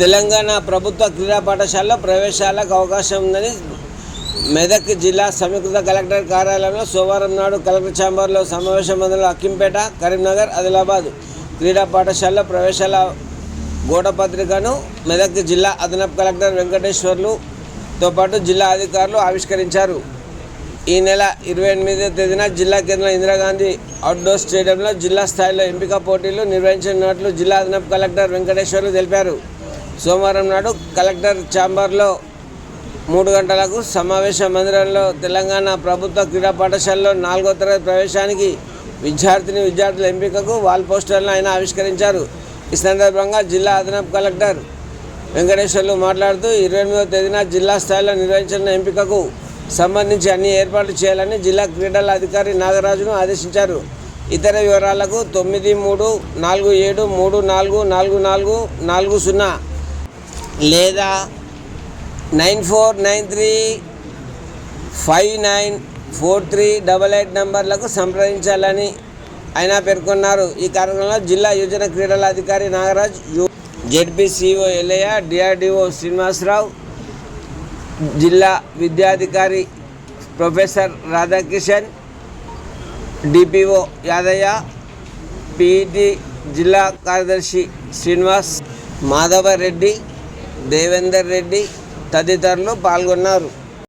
తెలంగాణ ప్రభుత్వ క్రీడా పాఠశాలలో ప్రవేశాలకు అవకాశం ఉందని మెదక్ జిల్లా సంయుక్త కలెక్టర్ కార్యాలయంలో సోమవారం నాడు కలెక్టర్ ఛాంబర్లో సమావేశ మందిలో అక్కింపేట కరీంనగర్ ఆదిలాబాద్ క్రీడా పాఠశాలలో ప్రవేశాల గోడపత్రికను మెదక్ జిల్లా అదనపు కలెక్టర్ వెంకటేశ్వర్లుతో పాటు జిల్లా అధికారులు ఆవిష్కరించారు. ఈ నెల ఇరవై ఎనిమిదో తేదీన జిల్లా కేంద్రం ఇందిరాగాంధీ అవుట్డోర్ స్టేడియంలో జిల్లా స్థాయిలో ఎంపిక పోటీలు నిర్వహించనున్నట్లు జిల్లా అదనపు కలెక్టర్ వెంకటేశ్వర్లు తెలిపారు. సోమవారం నాడు కలెక్టర్ ఛాంబర్లో మూడు గంటలకు సమావేశ మందిరంలో తెలంగాణ ప్రభుత్వ క్రీడా పాఠశాలలో నాలుగో తరగతి ప్రవేశానికి విద్యార్థిని విద్యార్థుల ఎంపికకు వాల్ పోస్టర్లను ఆయన ఆవిష్కరించారు. ఈ సందర్భంగా జిల్లా అదనపు కలెక్టర్ వెంకటేశ్వర్లు మాట్లాడుతూ ఇరవై ఎనిమిదవ తేదీన జిల్లా స్థాయిలో నిర్వహించిన ఎంపికకు సంబంధించి అన్ని ఏర్పాట్లు చేయాలని జిల్లా క్రీడల అధికారి నాగరాజును ఆదేశించారు. ఇతర వివరాలకు తొమ్మిది మూడు నాలుగు ఏడు మూడు నాలుగు నాలుగు నాలుగు నాలుగు సున్నా లేదా nine four nine three five nine four three double eight నంబర్లకు సంప్రదించాలని ఆయన పేర్కొన్నారు. ఈ కార్యక్రమంలో జిల్లా యువజన క్రీడల అధికారి Nagaraj U ZPCO Yellaiah DRDO Srinivasa Rao జిల్లా విద్యాధికారి professor Radhakishan DPO Yadaiah PET జిల్లా కార్యదర్శి శ్రీనివాస్ మాధవరెడ్డి దేవేందర్ రెడ్డి తదితరులు పాల్గొన్నారు.